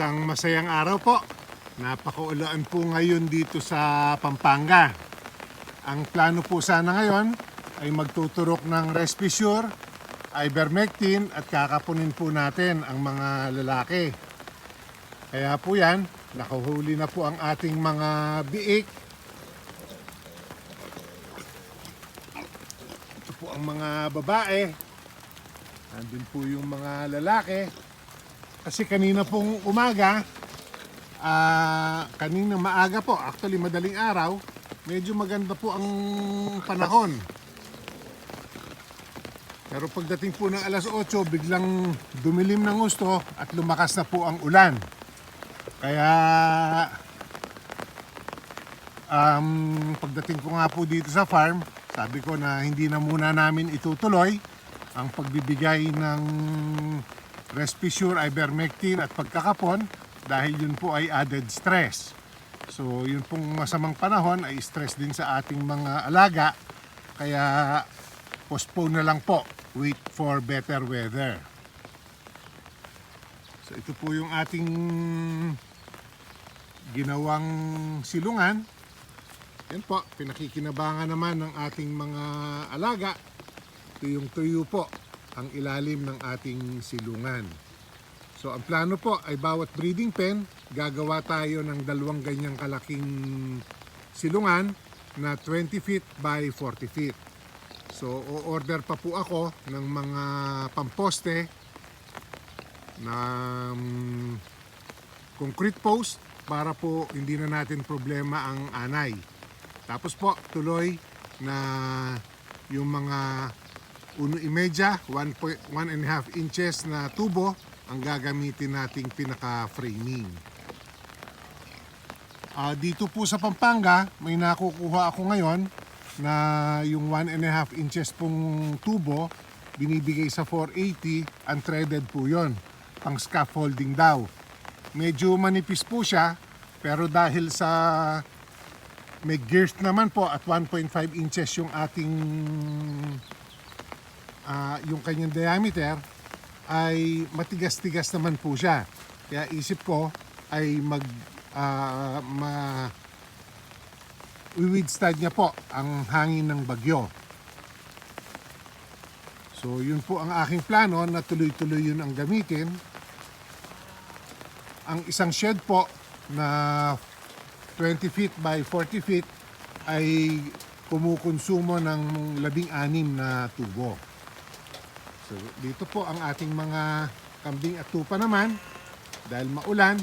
Isang masayang araw po. Napakaulaan po ngayon dito sa Pampanga. Ang plano po sana ngayon ay magtuturok ng Respisure, Ivermectin at kakapunin po natin ang mga lalaki. Kaya po yan, nakahuli na po ang ating mga biik. Ito po ang mga babae. Nandun po yung mga lalaki. Kasi kanina pong umaga, ah kanina maaga po, actually madaling araw, medyo maganda po ang panahon. Pero pagdating po ng alas 8, biglang dumilim ng gusto at lumakas na po ang ulan. Kaya um, pagdating ko nga po dito sa farm, sabi ko na hindi na muna namin itutuloy ang pagbibigay ng Respisure, Ivermectin at pagkakapon dahil yun po ay added stress. So yun pong masamang panahon ay stress din sa ating mga alaga kaya postpone na lang po. Wait for better weather. So ito po yung ating ginawang silungan. Yan po, pinakikinabangan naman ng ating mga alaga. Ito yung tuyo po, ang ilalim ng ating silungan. So ang plano po ay bawat breeding pen, gagawa tayo ng dalawang ganyang kalaking silungan na 20 feet by 40 feet. So o-order pa po ako ng mga pamposte na concrete post para po hindi na natin problema ang anay. Tapos po tuloy na yung mga uno imedya, 1.1 and a half inches na tubo ang gagamitin nating pinaka-framing. Ah, dito po sa Pampanga, may nakukuha ako ngayon na yung 1 and a half inches pong tubo binibigay sa 480 unthreaded po yon pang scaffolding daw. Medyo manipis po siya pero dahil sa may girth naman po at 1.5 inches yung ating ah, yung kanyang diameter ay matigas-tigas naman po siya. Kaya isip ko ay mag ah, ma withstand niya po ang hangin ng bagyo. So yun po ang aking plano na tuloy-tuloy yun ang gamitin. Ang isang shed po na 20 feet by 40 feet ay kumukonsumo ng labing-anim na tubo. So dito po ang ating mga kambing at tupa naman dahil maulan.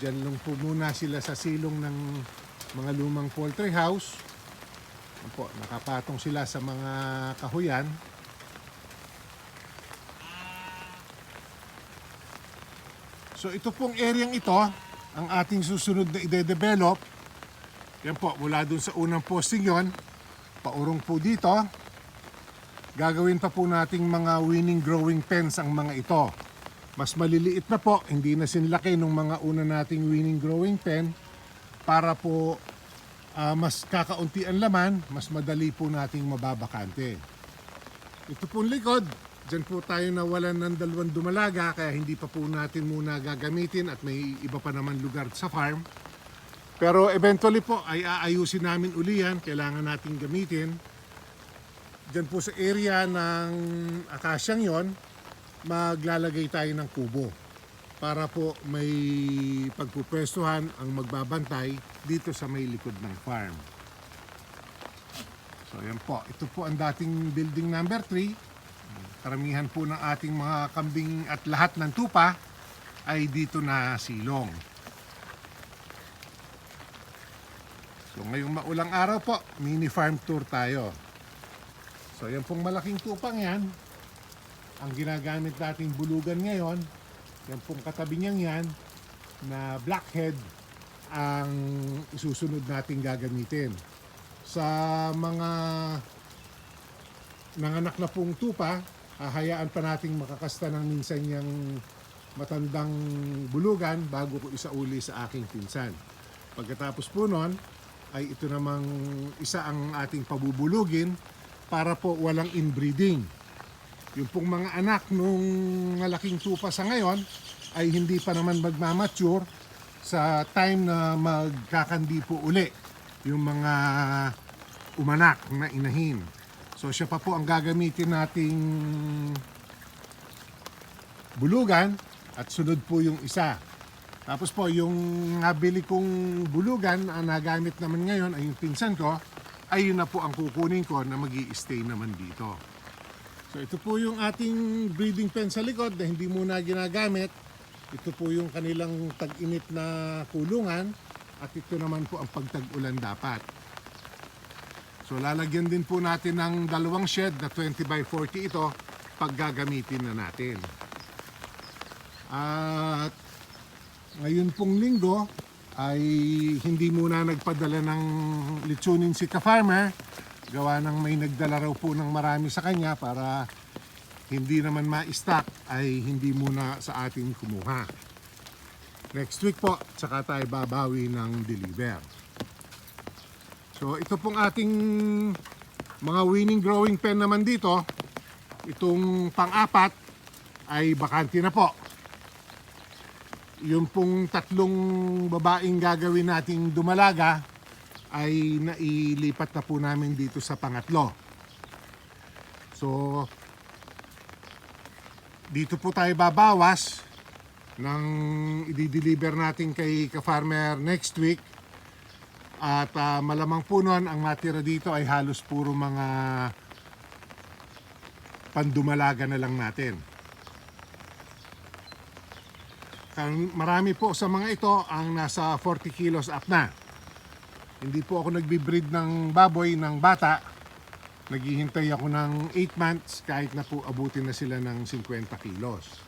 Diyan lang po muna sila sa silong ng mga lumang poultry house. Yan po, nakapatong sila sa mga kahuyan. So ito pong areang ito, ang ating susunod na ide-develop. Yan po, mula dun sa unang posting yon, paurong po dito. Gagawin pa po nating mga winning growing pens ang mga ito. Mas maliliit na po, hindi na sinlaki nung mga una nating winning growing pen para po ah, mas kakaunti ang laman, mas madali po nating mababakante. Ito pong likod, dyan po tayo nawalan ng dalawang dumalaga kaya hindi pa po natin muna gagamitin at may iba pa naman lugar sa farm. Pero eventually po ay aayusin namin uli yan, kailangan natin gamitin. Dyan po sa area ng akasyang yon, maglalagay tayo ng kubo para po may pagpupwestuhan ang magbabantay dito sa may likod ng farm. So yan po, ito po ang dating building number 3. Karamihan po ng ating mga kambing at lahat ng tupa ay dito na silong. So ngayong maulang araw po, mini farm tour tayo. So yan pong malaking tupang yan, ang ginagamit nating bulugan ngayon, yan pong katabi niyang yan, na blackhead ang isusunod nating gagamitin. Sa mga nanganak na pong tupa, hahayaan pa nating makakasta ng minsan yung matandang bulugan bago ko isauli sa aking pinsan. Pagkatapos po nun, ay ito namang isa ang ating pabubulugin para po walang inbreeding. Yung pong mga anak nung malaking tupa sa ngayon ay hindi pa naman magmamature sa time na magkakandi po uli yung mga umanak na inahin. So siya pa po ang gagamitin nating bulugan at sunod po yung isa. Tapos po yung nabili kong bulugan ang nagamit naman ngayon ay yung pinsan ko ay yun na po ang kukunin ko na mag stay naman dito. So ito po yung ating breeding pen sa likod na hindi muna ginagamit. Ito po yung kanilang tag-init na kulungan at ito naman po ang pagtag-ulan dapat. So lalagyan din po natin ng dalawang shed na 20 by 40 ito pag gagamitin na natin. At ngayon pong linggo ay hindi muna nagpadala ng litsunin si ka-farmer. Gawa ng may nagdala raw po ng marami sa kanya para hindi naman ma-stock ay hindi muna sa atin kumuha. Next week po, saka tayo babawi ng deliver. So ito pong ating mga winning growing pen naman dito. Itong pang-apat ay bakante na po. Yung pong tatlong babaeng gagawin nating dumalaga ay nailipat na po namin dito sa pangatlo. So, dito po tayo babawas ng i-deliver natin kay ka-farmer next week. At ah, malamang po nun, ang matira dito ay halos puro mga pandumalaga na lang natin. Marami po sa mga ito ang nasa 40 kilos up na. Hindi po ako nagbi-breed ng baboy ng bata. Naghihintay ako ng 8 months kahit na po abutin na sila ng 50 kilos.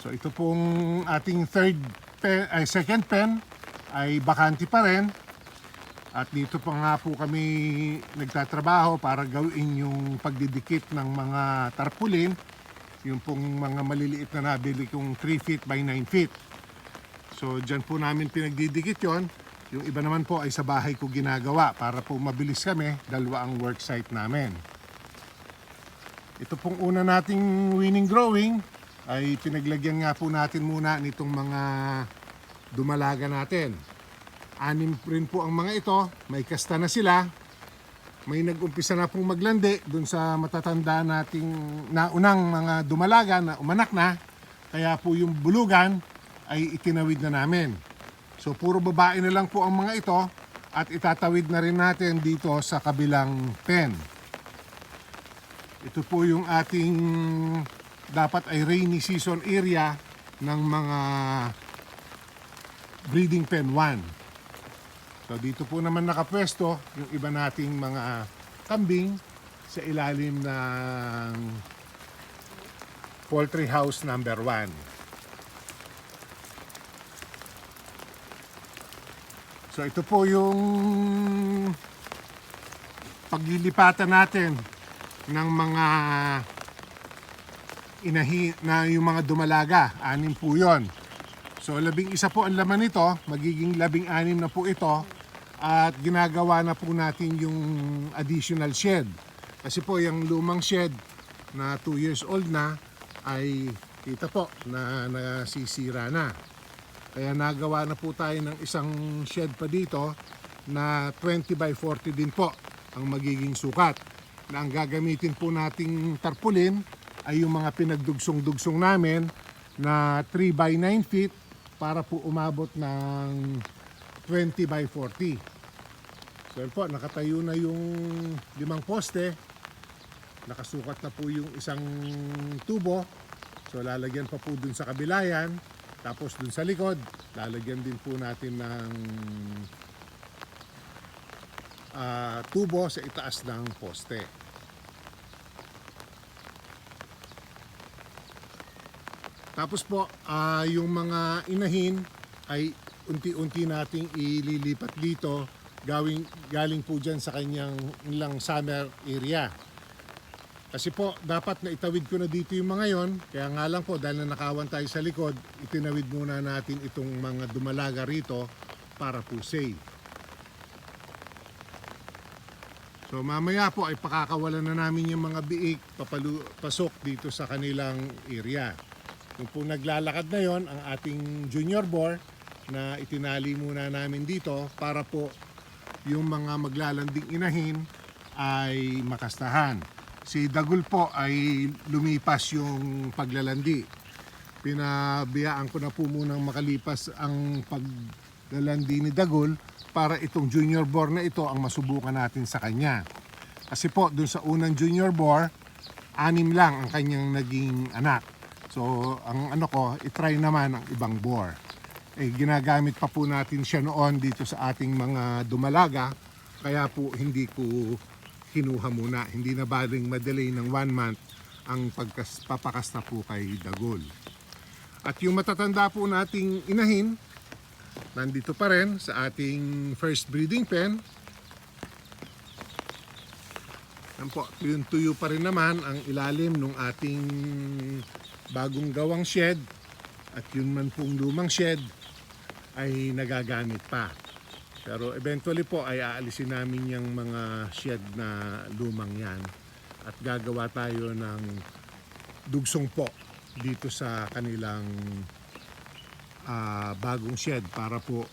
So ito pong ating third pen, ay second pen ay bakante pa rin. At dito pa nga po kami nagtatrabaho para gawin yung pagdidikit ng mga tarpaulin. Yung pong mga maliliit na nabili kong 3 feet by 9 feet. So dyan po namin pinagdidikit yon. Yung iba naman po ay sa bahay ko ginagawa para po mabilis kami. Dalawa ang work site namin. Ito pong una nating winning growing ay pinaglagyan nga po natin muna nitong mga dumalaga natin. Anim rin po ang mga ito, may kasta na sila. May nag-umpisa na pong maglandi dun sa matatanda nating naunang mga dumalaga na umanak na. Kaya po yung bulugan ay itinawid na namin. So puro babae na lang po ang mga ito at itatawid na rin natin dito sa kabilang pen. Ito po yung ating dapat ay rainy season area ng mga breeding pen 1. So dito po naman nakapwesto yung iba nating mga kambing sa ilalim ng poultry house number 1. So ito po yung paglilipatan natin ng mga inahi na yung mga dumalaga. Anim po yon. So labing isa po ang laman nito, magiging labing anim na po ito at ginagawa na po natin yung additional shed. Kasi po yung lumang shed na 2 years old na ay kita po na nasisira na. Kaya nagawa na po tayo ng isang shed pa dito na 20 by 40 din po ang magiging sukat. Na ang gagamitin po nating tarpaulin ay yung mga pinagdugsong-dugsong namin na 3 by 9 feet para po umabot ng 20 by 40. So yun po, nakatayo na yung limang poste. Nakasukat na po yung isang tubo. So lalagyan pa po dun sa kabilayan. Tapos dun sa likod, lalagyan din po natin ng ah, tubo sa itaas ng poste. Tapos po, ah, yung mga inahin ay unti-unti nating ililipat dito gawing, galing po dyan sa kanyang nilang summer area. Kasi po, dapat na itawid ko na dito yung mga yon. Kaya nga lang po, dahil na nakawan tayo sa likod, itinawid muna natin itong mga dumalaga rito para po safe. So mamaya po ay pakakawalan na namin yung mga biik papalu- pasok dito sa kanilang area. Kung po naglalakad na yon ang ating junior bore na itinali muna namin dito para po yung mga maglalanding inahin ay makastahan. Si Dagul po ay lumipas yung paglalandi. Pinabiyaan ko na po munang makalipas ang paglalandi ni Dagul para itong junior bore na ito ang masubukan natin sa kanya. Kasi po dun sa unang junior bore, anim lang ang kanyang naging anak. So ang ano ko, itry naman ang ibang bore. Eh, ginagamit pa po natin siya noon dito sa ating mga dumalaga. Kaya po hindi ko kinuha muna. Hindi na baling madelay ng one month ang pagkas, papakasta po kay Dagol. At yung matatanda po nating inahin, nandito pa rin sa ating first breeding pen. Yan po, yung tuyo pa rin naman ang ilalim ng ating bagong gawang shed at yun man pong lumang shed ay nagagamit pa. Pero eventually po ay aalisin namin yung mga shed na lumang yan at gagawa tayo ng dugsong po dito sa kanilang ah, bagong shed para po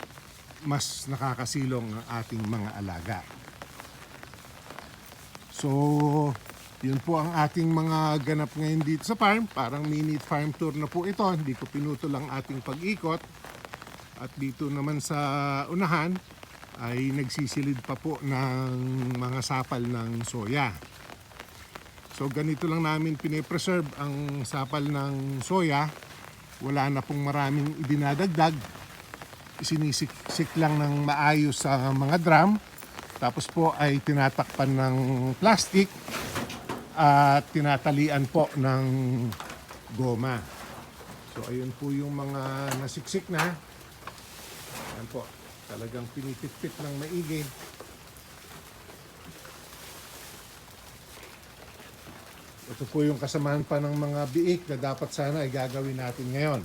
mas nakakasilong ang ating mga alaga. So, yun po ang ating mga ganap ngayon dito sa farm. Parang mini farm tour na po ito. Hindi ko pinutol ang ating pag-ikot. At dito naman sa unahan ay nagsisilid pa po ng mga sapal ng soya. So ganito lang namin pinipreserve ang sapal ng soya. Wala na pong maraming idinadagdag. Isinisik lang ng maayos sa mga drum. Tapos po ay tinatakpan ng plastic at tinatalian po ng goma. So ayun po yung mga nasiksik na. Yan po. Talagang pinipit-pit ng maigi. Ito po yung kasamahan pa ng mga biik na dapat sana ay gagawin natin ngayon.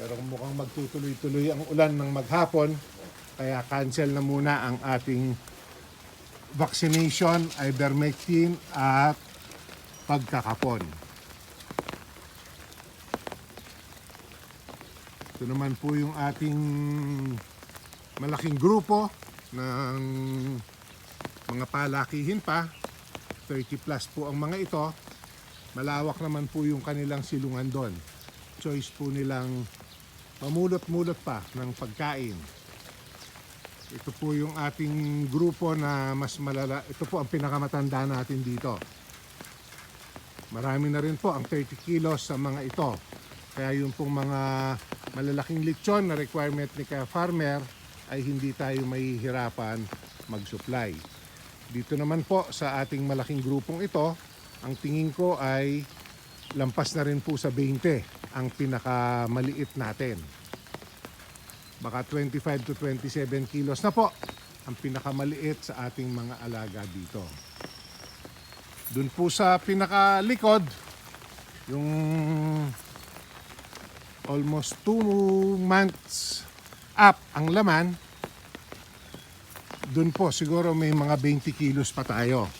Pero mukhang magtutuloy-tuloy ang ulan ng maghapon, kaya cancel na muna ang ating vaccination, ivermectin at pagkakapon. Ito naman po yung ating malaking grupo ng mga palakihin pa. 30 plus po ang mga ito. Malawak naman po yung kanilang silungan doon. Choice po nilang mamulot-mulot pa ng pagkain. Ito po yung ating grupo na mas malala. Ito po ang pinakamatanda natin dito. Marami na rin po ang 30 kilos sa mga ito. Kaya yung pong mga malalaking lechon na requirement ni kaya farmer ay hindi tayo mahihirapan mag-supply. Dito naman po sa ating malaking grupong ito, ang tingin ko ay lampas na rin po sa 20 ang pinakamaliit natin. Baka 25 to 27 kilos na po ang pinakamaliit sa ating mga alaga dito. Doon po sa pinakalikod, yung almost 2 months up ang laman, doon po siguro may mga 20 kilos pa tayo.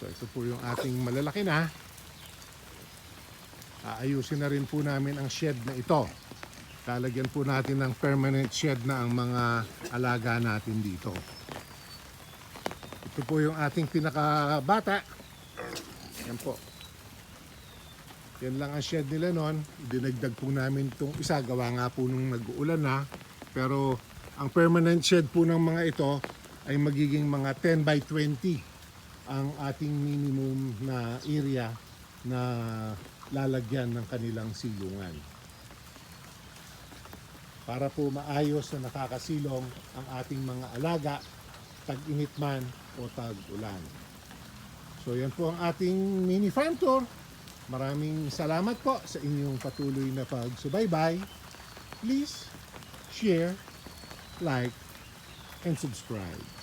So ito po yung ating malalaki na. Aayusin na rin po namin ang shed na ito. Lalagyan po natin ng permanent shed na ang mga alaga natin dito. Ito po yung ating pinakabata. Yan po. Yan lang ang shed nila noon. Dinagdag po namin itong isa. Gawa nga po nung nag-uulan na. Pero ang permanent shed po ng mga ito ay magiging mga 10 by 20 ang ating minimum na area na lalagyan ng kanilang silungan. Para po maayos na nakakasilong ang ating mga alaga, tag-init man o tag-ulan. So yan po ang ating mini farm tour. Maraming salamat po sa inyong patuloy na pagsubaybay. Please share, like, and subscribe.